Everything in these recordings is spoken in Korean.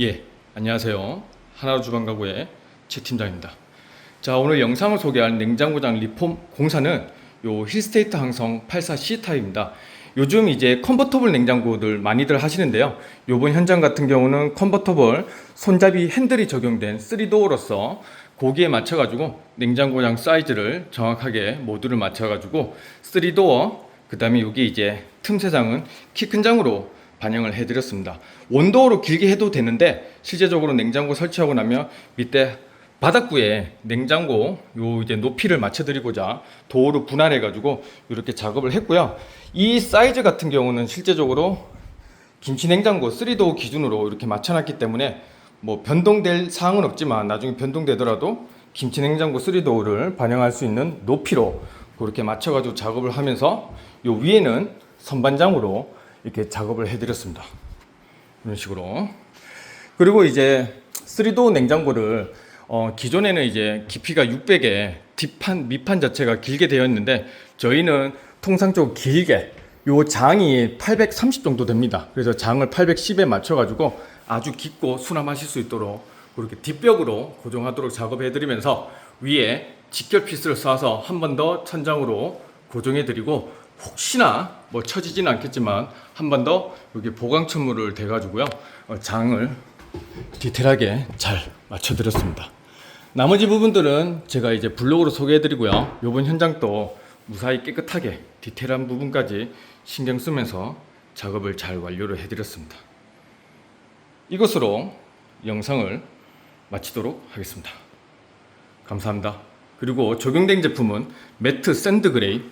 예, 안녕하세요. 하나로 주방 가구의 최 팀장입니다. 자, 오늘 영상을 소개할 냉장고장 리폼 공사는 요 힐스테이트 항성 84C 타입입니다. 요즘 이제 컨버터블 냉장고들 많이들 하시는데요. 요번 현장 같은 경우는 컨버터블 손잡이 핸들이 적용된 3도어로서 거기에 맞춰가지고 냉장고장 사이즈를 정확하게 모두를 맞춰가지고 3도어 그 다음에 여기 이제 틈새장은 키 큰 장으로 반영을 해드렸습니다. 원도어로 길게 해도 되는데 실제적으로 냉장고 설치하고 나면 밑에 바닥구에 냉장고 요 이제 높이를 맞춰드리고자 도어로 분할해가지고 이렇게 작업을 했고요. 이 사이즈 같은 경우는 실제적으로 김치 냉장고 3도어 기준으로 이렇게 맞춰놨기 때문에 뭐 변동될 사항은 없지만 나중에 변동되더라도 김치 냉장고 3도어를 반영할 수 있는 높이로 그렇게 맞춰가지고 작업을 하면서 요 위에는 선반장으로 이렇게 작업을 해드렸습니다. 이런 식으로. 그리고 이제 3도 냉장고를 어, 기존에는 이제 깊이가 600에 뒷판, 밑판 자체가 길게 되어 있는데 저희는 통상적으로 길게 요 장이 830 정도 됩니다. 그래서 장을 810에 맞춰가지고 아주 깊고 수납하실 수 있도록 그렇게 뒷벽으로 고정하도록 작업해 드리면서 위에 직결 피스를 쏴서 한 번 더 천장으로 고정해 드리고 혹시나 뭐 처지지는 않겠지만 한 번 더 여기 보강 천물을 대 가지고요 어, 장을 디테일하게 잘 맞춰 드렸습니다. 나머지 부분들은 제가 이제 블로그로 소개해 드리고요. 요번 현장도 무사히 깨끗하게 디테일한 부분까지 신경 쓰면서 작업을 잘 완료를 해 드렸습니다. 이것으로 영상을 마치도록 하겠습니다. 감사합니다. 그리고 적용된 제품은 매트 샌드 그레이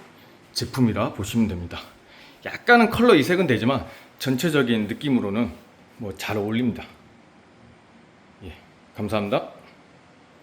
제품이라 보시면 됩니다. 약간은 컬러 이색은 되지만 전체적인 느낌으로는 뭐 잘 어울립니다. 예, 감사합니다.